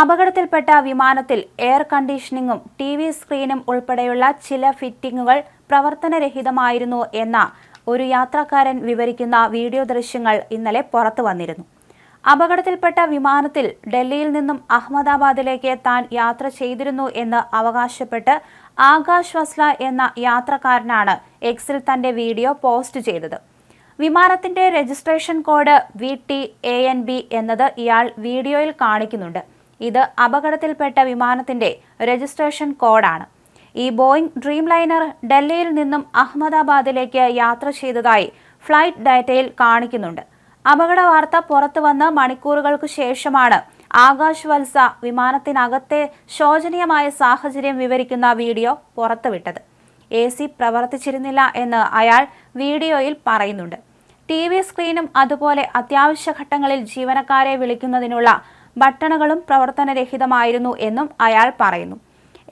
അപകടത്തിൽപ്പെട്ട വിമാനത്തിൽ എയർ കണ്ടീഷനിങ്ങും ടി വി സ്ക്രീനും ഉൾപ്പെടെയുള്ള ചില ഫിറ്റിംഗുകൾ പ്രവർത്തനരഹിതമായിരുന്നു എന്ന ഒരു യാത്രക്കാരൻ വിവരിക്കുന്ന വീഡിയോ ദൃശ്യങ്ങൾ ഇന്നലെ പുറത്തു വന്നിരുന്നു. അപകടത്തിൽപ്പെട്ട വിമാനത്തിൽ ഡൽഹിയിൽ നിന്നും അഹമ്മദാബാദിലേക്ക് താൻ യാത്ര ചെയ്തിരുന്നു എന്ന് അവകാശപ്പെട്ട് ആകാശ് വസ്ല എന്ന യാത്രക്കാരനാണ് എക്സിൽ തന്റെ വീഡിയോ പോസ്റ്റ് ചെയ്തത്. വിമാനത്തിന്റെ registration code V T A N B എന്നത് ഇയാൾ വീഡിയോയിൽ കാണിക്കുന്നുണ്ട്. ഇത് അപകടത്തിൽപ്പെട്ട വിമാനത്തിന്റെ രജിസ്ട്രേഷൻ കോഡാണ്. ഈ ബോയിംഗ് ഡ്രീം ലൈനർ ഡൽഹിയിൽ നിന്നും അഹമ്മദാബാദിലേക്ക് യാത്ര ചെയ്തതായി ഫ്ലൈറ്റ് ഡാറ്റയിൽ കാണിക്കുന്നുണ്ട്. അപകട വാർത്ത പുറത്തു വന്ന് മണിക്കൂറുകൾക്ക് ശേഷമാണ് ആകാശ് വത്സ വിമാനത്തിനകത്തെ ശോചനീയമായ സാഹചര്യം വിവരിക്കുന്ന വീഡിയോ പുറത്തുവിട്ടത്. എ സി പ്രവർത്തിച്ചിരുന്നില്ല എന്ന് അയാൾ വീഡിയോയിൽ പറയുന്നുണ്ട്. ടി വി സ്ക്രീനും അതുപോലെ അത്യാവശ്യ ഘട്ടങ്ങളിൽ ജീവനക്കാരെ വിളിക്കുന്നതിനുള്ള ബട്ടണുകളും പ്രവർത്തനരഹിതമായിരുന്നു എന്നും അയാൾ പറയുന്നു.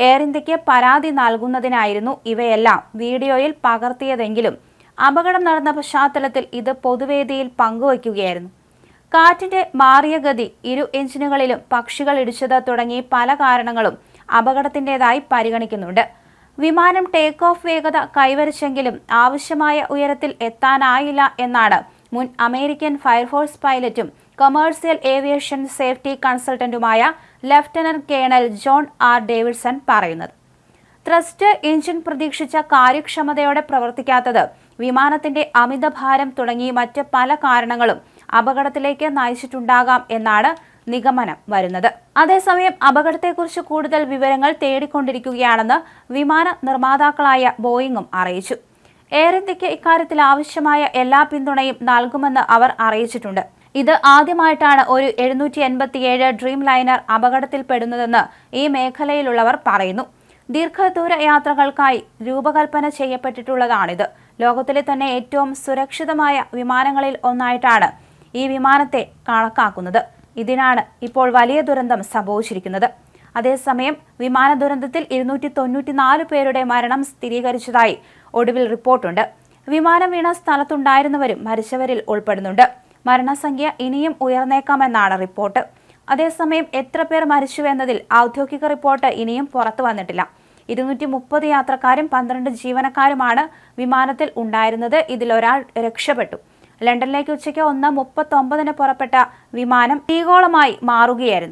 എയർ ഇന്ത്യയ്ക്ക് പരാതി നൽകുന്നതിനായിരുന്നു ഇവയെല്ലാം വീഡിയോയിൽ പകർത്തിയതെങ്കിലും അപകടം നടന്ന പശ്ചാത്തലത്തിൽ ഇത് പൊതുവേദിയിൽ പങ്കുവയ്ക്കുകയായിരുന്നു. കാറ്റിന്റെ മാറിയ ഗതി ഇരു എഞ്ചിനുകളിലും പക്ഷികൾ ഇടിച്ചത് തുടങ്ങി പല കാരണങ്ങളും അപകടത്തിന്റെതായി പരിഗണിക്കുന്നുണ്ട്. വിമാനം ടേക്ക് ഓഫ് വേഗത കൈവരിച്ചെങ്കിലും ആവശ്യമായ ഉയരത്തിൽ എത്താനായില്ല എന്നാണ് മുൻ American fire force പൈലറ്റും commercial aviation safety കൺസൾട്ടന്റുമായ lieutenant colonel John R Davidson പറയുന്നത്. ത്രസ്റ്റ് എഞ്ചിൻ പ്രതീക്ഷിച്ച കാര്യക്ഷമതയോടെ പ്രവർത്തിക്കാത്തത് വിമാനത്തിന്റെ അമിത ഭാരം തുടങ്ങി മറ്റ് പല കാരണങ്ങളും അപകടത്തിലേക്ക് നയിച്ചിട്ടുണ്ടാകാം എന്നാണ് നിഗമനം വരുന്നത്. അതേസമയം അപകടത്തെക്കുറിച്ച് കൂടുതൽ വിവരങ്ങൾ തേടിക്കൊണ്ടിരിക്കുകയാണെന്ന് വിമാന നിർമ്മാതാക്കളായ ബോയിങ്ങും അറിയിച്ചു. എയർ ഇന്ത്യയ്ക്ക് ഇക്കാര്യത്തിൽ ആവശ്യമായ എല്ലാ പിന്തുണയും നൽകുമെന്ന് അവർ അറിയിച്ചിട്ടുണ്ട്. ഇത് ആദ്യമായിട്ടാണ് ഒരു എഴുന്നൂറ്റി എൺപത്തിയേഴ് ഡ്രീം ലൈനർ അപകടത്തിൽപ്പെടുന്നതെന്ന് ഈ മേഖലയിലുള്ളവർ പറയുന്നു. ദീർഘദൂര യാത്രകൾക്കായി രൂപകൽപ്പന ചെയ്യപ്പെട്ടിട്ടുള്ളതാണിത്. ലോകത്തിലെ തന്നെ ഏറ്റവും സുരക്ഷിതമായ വിമാനങ്ങളിൽ ഒന്നായിട്ടാണ് ഈ വിമാനത്തെ കണക്കാക്കുന്നത്. ഇതിനാണ് ഇപ്പോൾ വലിയ ദുരന്തം സംഭവിച്ചിരിക്കുന്നത്. അതേസമയം വിമാന ദുരന്തത്തിൽ ഇരുന്നൂറ്റി തൊണ്ണൂറ്റിനാല് പേരുടെ മരണം സ്ഥിരീകരിച്ചതായി ഒടുവിൽ റിപ്പോർട്ടുണ്ട്. വിമാനം വീണ സ്ഥലത്തുണ്ടായിരുന്നവരും മരിച്ചവരിൽ ഉൾപ്പെടുന്നുണ്ട്. മരണസംഖ്യ ഇനിയും ഉയർന്നേക്കാമെന്നാണ് റിപ്പോർട്ട്. അതേസമയം എത്ര പേർ മരിച്ചുവെന്നതിൽ ഔദ്യോഗിക റിപ്പോർട്ട് ഇനിയും പുറത്തു വന്നിട്ടില്ല. ഇരുന്നൂറ്റി മുപ്പത് യാത്രക്കാരും പന്ത്രണ്ട് ജീവനക്കാരുമാണ് വിമാനത്തിൽ ഉണ്ടായിരുന്നത്. ഇതിൽ ഒരാൾ രക്ഷപ്പെട്ടു. ലണ്ടനിലേക്ക് ഉച്ചയ്ക്ക് ഒന്ന് മുപ്പത്തൊമ്പതിന് പുറപ്പെട്ട വിമാനം തീഗോളമായി മാറുകയായിരുന്നു.